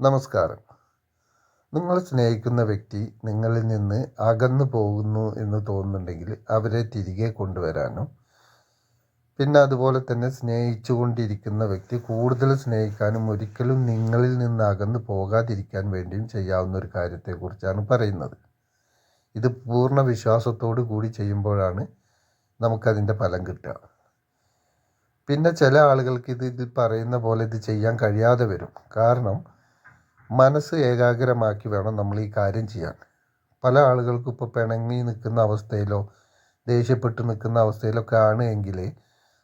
നമസ്കാരം. നിങ്ങൾ സ്നേഹിക്കുന്ന വ്യക്തി നിങ്ങളിൽ നിന്ന് അകന്നു പോകുന്നു എന്ന് തോന്നുന്നുണ്ടെങ്കിൽ അവരെ തിരികെ കൊണ്ടുവരാനും പിന്നെ അതുപോലെ തന്നെ സ്നേഹിച്ചുകൊണ്ടിരിക്കുന്ന വ്യക്തി കൂടുതൽ സ്നേഹിക്കാനും ഒരിക്കലും നിങ്ങളിൽ നിന്ന് അകന്നു പോകാതിരിക്കാൻ വേണ്ടിയും ചെയ്യാവുന്ന ഒരു കാര്യത്തെക്കുറിച്ചാണ് പറയുന്നത്. ഇത് പൂർണ വിശ്വാസത്തോടു കൂടി ചെയ്യുമ്പോഴാണ് നമുക്കതിന്റെ ഫലം കിട്ടുക. പിന്നെ ചില ആളുകൾക്ക് ഇത് ഇതിൽ പറയുന്ന പോലെ ഇത് ചെയ്യാൻ കഴിയാതെ വരും. കാരണം മനസ്സ് ഏകാഗ്രമാക്കി വേണം നമ്മൾ ഈ കാര്യം ചെയ്യാൻ. പല ആളുകൾക്കും ഇപ്പോൾ പിണങ്ങി നിൽക്കുന്ന അവസ്ഥയിലോ ദേഷ്യപ്പെട്ട് നിൽക്കുന്ന അവസ്ഥയിലൊക്കെ ആണ് എങ്കിൽ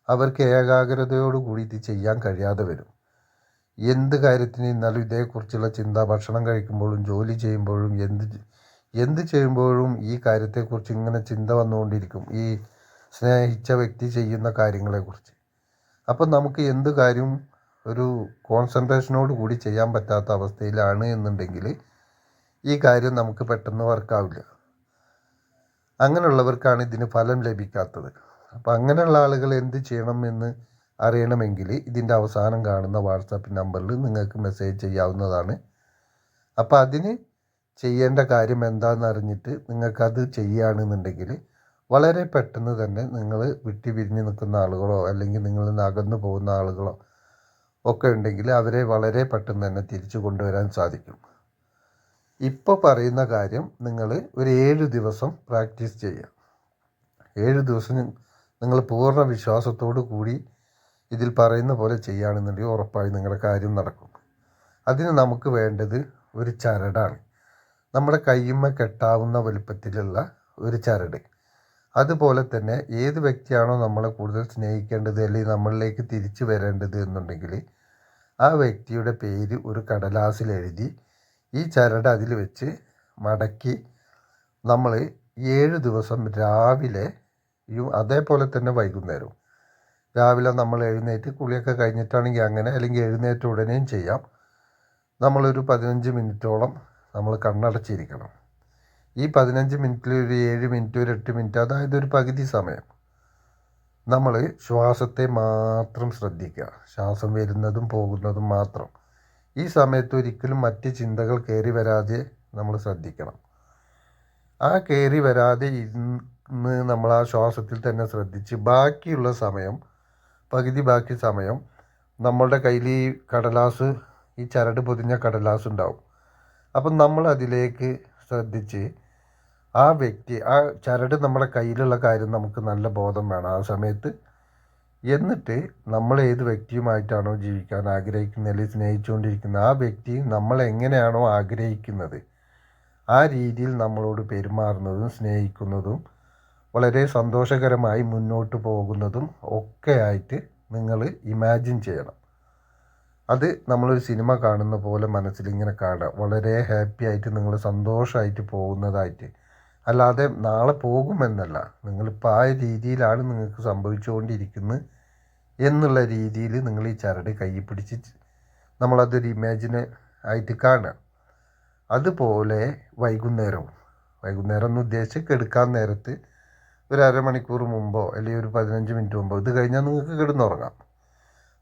അവർക്ക് ഏകാഗ്രതയോടുകൂടി ഇത് ചെയ്യാൻ കഴിയാതെ വരും. എന്ത് കാര്യത്തിന് ഇന്നാലും ഇതേക്കുറിച്ചുള്ള ചിന്ത ഭക്ഷണം കഴിക്കുമ്പോഴും ജോലി ചെയ്യുമ്പോഴും എന്ത് എന്ത് ചെയ്യുമ്പോഴും ഈ കാര്യത്തെക്കുറിച്ച് ഇങ്ങനെ ചിന്ത വന്നുകൊണ്ടിരിക്കും. ഈ സ്നേഹിച്ച വ്യക്തി ചെയ്യുന്ന കാര്യങ്ങളെക്കുറിച്ച്. അപ്പം നമുക്ക് എന്ത് കാര്യവും ഒരു കോൺസെൻട്രേഷനോട് കൂടി ചെയ്യാൻ പറ്റാത്ത അവസ്ഥയിലാണ് എന്നുണ്ടെങ്കിൽ ഈ കാര്യം നമുക്ക് പെട്ടെന്ന് വർക്കാവില്ല അങ്ങനെയുള്ളവർക്കാണ് ഇതിന് ഫലം ലഭിക്കാത്തത്. അപ്പോൾ അങ്ങനെയുള്ള ആളുകൾ എന്ത് ചെയ്യണം എന്ന് അറിയണമെങ്കിൽ ഇതിന്റെ അവസാനം കാണുന്ന വാട്സാപ്പ് നമ്പറിൽ നിങ്ങൾക്ക് മെസ്സേജ് ചെയ്യാവുന്നതാണ്. അപ്പോൾ അതിന് ചെയ്യേണ്ട കാര്യം എന്താണെന്ന് അറിഞ്ഞിട്ട് നിങ്ങൾക്കത് ചെയ്യുകയാണെന്നുണ്ടെങ്കിൽ വളരെ പെട്ടെന്ന് തന്നെ നിങ്ങൾ വിട്ടി പിരിഞ്ഞ് നിൽക്കുന്ന ആളുകളോ അല്ലെങ്കിൽ നിങ്ങളിൽ നിന്ന് അകന്നു പോകുന്ന ആളുകളോ ഒക്കെ ഉണ്ടെങ്കിൽ അവരെ വളരെ പെട്ടെന്ന് തന്നെ തിരിച്ചു കൊണ്ടുവരാൻ സാധിക്കും. ഇപ്പോൾ പറയുന്ന കാര്യം നിങ്ങൾ ഒരു ഏഴ് ദിവസം പ്രാക്ടീസ് ചെയ്യുക. ഏഴ് ദിവസം നിങ്ങൾ പൂർണ വിശ്വാസത്തോടു കൂടി ഇതിൽ പറയുന്ന പോലെ ചെയ്യുകയാണെന്നുണ്ടെങ്കിൽ ഉറപ്പായി നിങ്ങളുടെ കാര്യം നടക്കും. അതിന് നമുക്ക് വേണ്ടത് ഒരു ചരടാണ്. നമ്മുടെ കയ്യുമ്മ കെട്ടാവുന്ന വലുപ്പത്തിലുള്ള ഒരു ചരട്. അതുപോലെ തന്നെ ഏത് വ്യക്തിയാണോ നമ്മളെ കൂടുതൽ സ്നേഹിക്കേണ്ടത് അല്ലെങ്കിൽ നമ്മളിലേക്ക് തിരിച്ചു വരേണ്ടത് എന്നുണ്ടെങ്കിൽ ആ വ്യക്തിയുടെ പേര് ഒരു കടലാസിൽ എഴുതി ഈ ചരട് അതിൽ വെച്ച് മടക്കി നമ്മൾ ഏഴ് ദിവസം രാവിലെ അതേപോലെ തന്നെ വൈകുന്നേരവും. രാവിലെ നമ്മൾ എഴുന്നേറ്റ് കുളിയൊക്കെ കഴിഞ്ഞിട്ടാണെങ്കിൽ അങ്ങനെ അല്ലെങ്കിൽ എഴുന്നേറ്റ് ഉടനെയും ചെയ്യാം. നമ്മളൊരു പതിനഞ്ച് മിനിറ്റോളം നമ്മൾ കണ്ണടച്ചിരിക്കണം. ഈ പതിനഞ്ച് മിനിറ്റിൽ ഒരു ഏഴ് മിനിറ്റ് ഒരു എട്ട് മിനിറ്റ് അതായത് ഒരു പകുതി സമയം നമ്മൾ ശ്വാസത്തെ മാത്രം ശ്രദ്ധിക്കുക. ശ്വാസം വരുന്നതും പോകുന്നതും മാത്രം. ഈ സമയത്ത് ഒരിക്കലും മറ്റ് ചിന്തകൾ കയറി വരാതെ നമ്മൾ ശ്രദ്ധിക്കണം. ആ കയറി വരാതെ ഇന്ന് നമ്മൾ ആ ശ്വാസത്തിൽ തന്നെ ശ്രദ്ധിച്ച് ബാക്കിയുള്ള സമയം പകുതി ബാക്കി സമയം നമ്മളുടെ കയ്യിൽ ഈ കടലാസ് ഈ ചരട് പൊതിഞ്ഞ കടലാസ് ഉണ്ടാവും. അപ്പം നമ്മൾ അതിലേക്ക് ശ്രദ്ധിച്ച് ആ വ്യക്തി ആ ചരട് നമ്മുടെ കയ്യിലുള്ള കാര്യം നമുക്ക് നല്ല ബോധം വേണം ആ സമയത്ത്. എന്നിട്ട് നമ്മൾ ഏത് വ്യക്തിയുമായിട്ടാണോ ജീവിക്കാൻ ആഗ്രഹിക്കുന്നത് അല്ലെങ്കിൽ സ്നേഹിച്ചുകൊണ്ടിരിക്കുന്ന ആ വ്യക്തി നമ്മൾ എങ്ങനെയാണോ ആഗ്രഹിക്കുന്നത് ആ രീതിയിൽ നമ്മളോട് പെരുമാറുന്നതും സ്നേഹിക്കുന്നതും വളരെ സന്തോഷകരമായി മുന്നോട്ട് പോകുന്നതും ഒക്കെ ആയിട്ട് നിങ്ങൾ ഇമാജിൻ ചെയ്യണം. അത് നമ്മളൊരു സിനിമ കാണുന്ന പോലെ മനസ്സിൽ ഇങ്ങനെ കാണാം വളരെ ഹാപ്പി ആയിട്ട് നിങ്ങൾ സന്തോഷമായിട്ട് പോകുന്നതായിട്ട്. അല്ലാതെ നാളെ പോകുമെന്നല്ല. നിങ്ങളിപ്പോൾ ആ രീതിയിലാണ് നിങ്ങൾക്ക് സംഭവിച്ചുകൊണ്ടിരിക്കുന്നത് എന്നുള്ള രീതിയിൽ നിങ്ങൾ ഈ ചരട് കൈ പിടിച്ച് നമ്മളതൊരു ഇമാജിന് ആയിട്ട് കാണുക. അതുപോലെ വൈകുന്നേരവും. വൈകുന്നേരം എന്ന് ഉദ്ദേശിച്ച് കെടുക്കാൻ നേരത്ത് ഒരു അരമണിക്കൂർ മുമ്പോ അല്ലെങ്കിൽ ഒരു പതിനഞ്ച് മിനിറ്റ് മുമ്പോ ഇത് കഴിഞ്ഞാൽ നിങ്ങൾക്ക് കിടന്നുറങ്ങാം.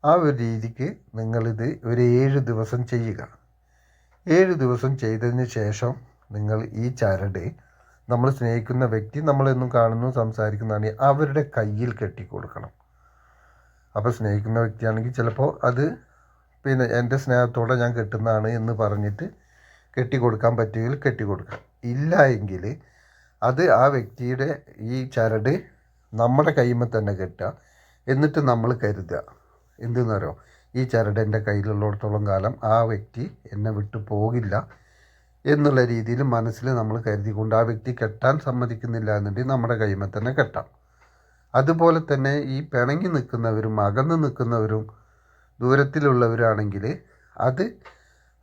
ആ ഒരു രീതിക്ക് നിങ്ങളിത് ഒരു ഏഴ് ദിവസം ചെയ്യുക. ഏഴ് ദിവസം ചെയ്തതിന് ശേഷം നിങ്ങൾ ഈ ചരട് നമ്മൾ സ്നേഹിക്കുന്ന വ്യക്തി നമ്മളെന്നും കാണുന്നു സംസാരിക്കുന്നതാണ് അവരുടെ കയ്യിൽ കെട്ടി കൊടുക്കണം അപ്പോൾ സ്നേഹിക്കുന്ന വ്യക്തിയാണെങ്കിൽ ചിലപ്പോൾ അത് പിന്നെ എന്റെ സ്നേഹത്തോടെ ഞാൻ കെട്ടുന്നതാണ് എന്ന് പറഞ്ഞിട്ട് കെട്ടി കെട്ടിക്കൊടുക്കാൻ പറ്റുമെങ്കിൽ കെട്ടിക്കൊടുക്കാം. ഇല്ല എങ്കിൽ അത് ആ വ്യക്തിയുടെ ഈ ചരട് നമ്മുടെ കൈമ തന്നെ കെട്ടുക. എന്നിട്ട് നമ്മൾ കരുതുക. എന്തെന്നറിയോ? ഈ ചരട് എന്റെ കയ്യിലുള്ളിടത്തോളം കാലം ആ വ്യക്തി എന്നെ വിട്ടു പോകില്ല എന്നുള്ള രീതിയിൽ മനസ്സിൽ നമ്മൾ കരുതിക്കൊണ്ട് ആ വ്യക്തി കെട്ടാൻ സമ്മതിക്കുന്നില്ല എന്നുണ്ടെങ്കിൽ നമ്മുടെ കൈമേ തന്നെ കെട്ടാം. അതുപോലെ തന്നെ ഈ പിണങ്ങി നിൽക്കുന്നവരും അകന്ന് നിൽക്കുന്നവരും ദൂരത്തിലുള്ളവരാണെങ്കിൽ അത്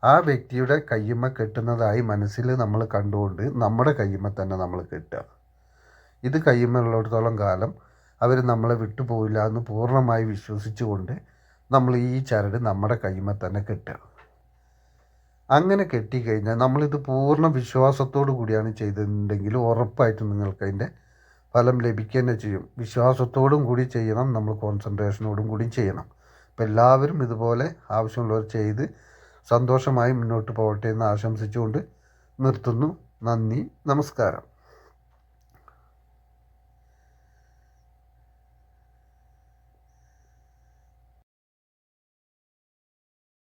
ആ വ്യക്തിയുടെ കയ്യുമ്മ കെട്ടുന്നതായി മനസ്സിൽ നമ്മൾ കണ്ടുകൊണ്ട് നമ്മുടെ കയ്യുമ്മ തന്നെ നമ്മൾ കെട്ടുക. ഇത് കയ്യുമ്മയുള്ളിടത്തോളം കാലം അവർ നമ്മളെ വിട്ടുപോയില്ല എന്ന് പൂർണമായി വിശ്വസിച്ചുകൊണ്ട് നമ്മൾ ഈ ചരട് നമ്മുടെ കൈമ തന്നെ കെട്ടുക. അങ്ങനെ കെട്ടിക്കഴിഞ്ഞാൽ നമ്മളിത് പൂർണ വിശ്വാസത്തോടു കൂടിയാണ് ചെയ്തിട്ടുണ്ടെങ്കിൽ ഉറപ്പായിട്ടും നിങ്ങൾക്ക് അതിന്റെ ഫലം ലഭിക്കുക തന്നെ ചെയ്യും. വിശ്വാസത്തോടും കൂടി ചെയ്യണം നമ്മൾ കോൺസെൻട്രേഷനോടും കൂടി ചെയ്യണം. അപ്പം എല്ലാവരും ഇതുപോലെ ആവശ്യമുള്ളവർ ചെയ്ത് സന്തോഷമായി മുന്നോട്ട് പോകട്ടെ എന്ന് ആശംസിച്ചുകൊണ്ട് നിർത്തുന്നു. നന്ദി നമസ്കാരം.